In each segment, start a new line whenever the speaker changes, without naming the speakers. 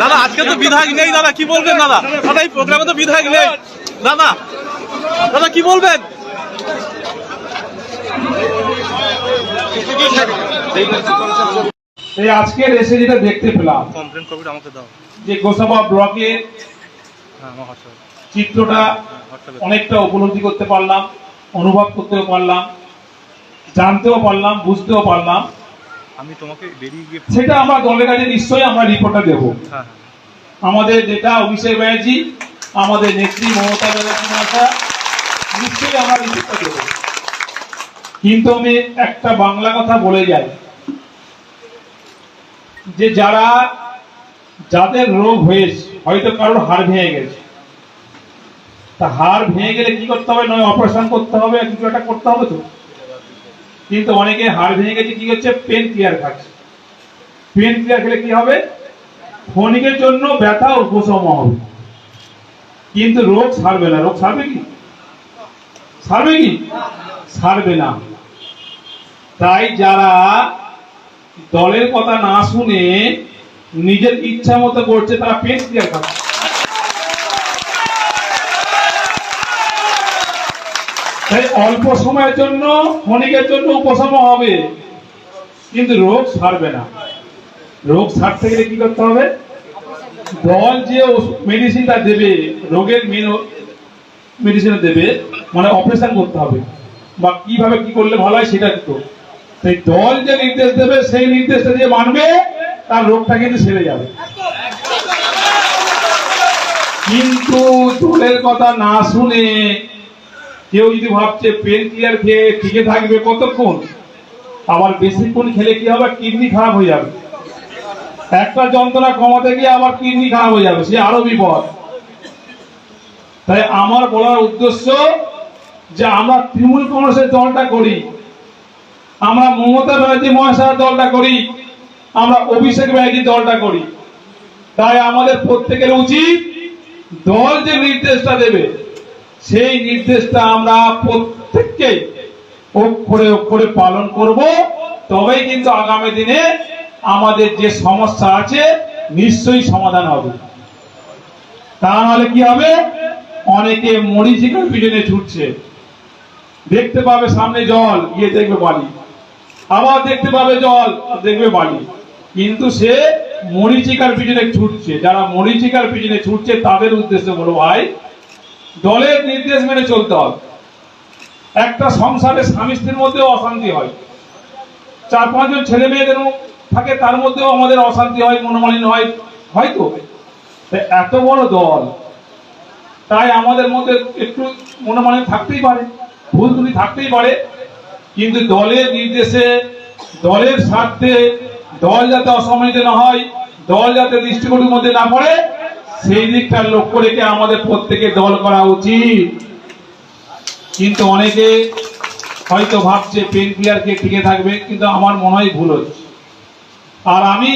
দাদা আজকে তো বিধায়ক নেই দাদা কি বলবেন দাদা? দাদা এই প্রোগ্রামে তো বিধায়ক নেই। দাদা দাদা কি বলবেন?
এই আজকের এসে যেটা দেখতে পেলাম
কমপ্লেন কপিটা আমাকে দাও।
যে গোসাবা ব্লকের
হ্যাঁ
চিত্রটা অনেকটা উপলব্ধি করতে পারলাম অনুভব করতেও পারলাম জানতেও পারলাম বুঝতেও পারলাম।
আমি তোমাকে বেরিয়ে গিয়ে
সেটা আমরা দলের কাছে নিশ্চয়ই আমরা রিপোর্টটা দেব।
হ্যাঁ।
আমাদের নেতা অভিষেক ব্যানার্জি আমাদের নেত্রী মমতা ব্যানার্জি মাতা নিশ্চয়ই আমরা রিপোর্টটা দেব। কিন্তু আমি একটা বাংলা কথা বলে যাই। যে যারা যাদের রোগ হয়েছে হয়তো কারোর হাড় ভেঙে গেছে। তা হাড় ভেঙে গেলে কি করতে হবে? নয় অপারেশন করতে হবে কিছু একটা করতে হবে তো? কিন্তু অনেকে হাড় ভেঙে গেছে, কি হচ্ছে? পেন ক্লিয়ার খাচ্ছে। পেন ক্লিয়ার খেলে কি হবে? ক্ষণিকের জন্য ব্যথা উপশম হবে। কিন্তু রোগ সারবে না। রোগ সারবে কি? সারবে কি? সারবে না। তাই যারা দলের কথা না শুনে নিজের ইচ্ছা মতো করছে, তারা পেন ক্লিয়ার খাচ্ছে। তাই অল্প সময়ের জন্য, ক্ষণিকের জন্য উপশম হবে। কিন্তু রোগ সারবে না। রোগ সারতে গেলে কি করতে হবে? দল যে মেডিসিনটা দেবে, রোগের মেন মেডিসিন দেবে মানে অপারেশন করতে হবে। বা কীভাবে কি করলে ভালো হয় সেটা তো। সেই দল যে নির্দেশ দেবে, সেই নির্দেশটা যে মানবে, তার রোগটা কিন্তু সেরে যাবে। কিন্তু দলের কথা না শুনে কেউ যদি ভাবছে পেন ক্লিয়ার খেয়ে টিকে থাকবে কতক্ষণ? আবার বেশিক্ষণ খেলে কি হবে? কিডনি খারাপ হয়ে যাবে। একটা যন্ত্রণা কমাতে গিয়ে আবার কিডনি খারাপ হয়ে যাবে। সে আরও বিপদ। তাই আমার বলার উদ্দেশ্য যে আমরা তৃণমূল কংগ্রেসের দলটা করি। আমরা মমতা ব্যানার্জি মহাশয়ের দলটা করি। আমরা অভিষেক ব্যানার্জি দলটা করি। তাই আমাদের প্রত্যেকের উচিত দল যে নির্দেশটা দেবে সেই নির্দেশটা আমরা প্রত্যেককেই অক্ষরে অক্ষরে পালন করব। তবেই কিন্তু আগামী দিনে আমাদের যে সমস্যা আছে, নিশ্চয়ই সমাধান হবে। তা নাহলে কি হবে? অনেকে মরিচিকার পিছনে ছুটছে। দেখতে পাবে সামনে জল, গিয়ে দেখবে বালি। আবার দেখতে পাবে জল, দেখবে বালি। কিন্তু সে মরিচিকার পিছনে ছুটছে। যারা মরিচিকার পিছনে ছুটছে, তাদের উদ্দেশ্যে বলো ভাই দলের নির্দেশ মেনে চলতে হবে। একটা সংসারে স্বামী স্ত্রীর মধ্যেও অশান্তি হয়। চার পাঁচজন ছেলে মেয়েদের থাকে, তার মধ্যেও আমাদের অশান্তি হয়, মনোমালিন্য হয়। হয়তো তা? এত বড় দল, তাই আমাদের মধ্যে একটু মনোমালিন্য থাকতেই পারে, ভুল ত্রুটি থাকতেই পারে। কিন্তু দলের নির্দেশে, দলের স্বার্থে দল যাতে অসম্মানিত না হয়, দল যাতে দৃষ্টিকোণের মধ্যে না পড়ে সেই দিকটা লক্ষ্য রেখে আমাদের প্রত্যেকে দল করা উচিত। কিন্তু অনেকে হয়তো ভাবছে পেন প্লেয়ার কে টিকে থাকবে, কিন্তু আমার মনে হয় ভুল হচ্ছে। আর আমি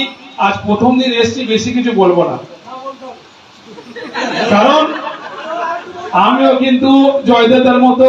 আজ প্রথম দিন এসছি, বেশি কিছু বলব না। কারণ আমিও কিন্তু জয়দেবের মতো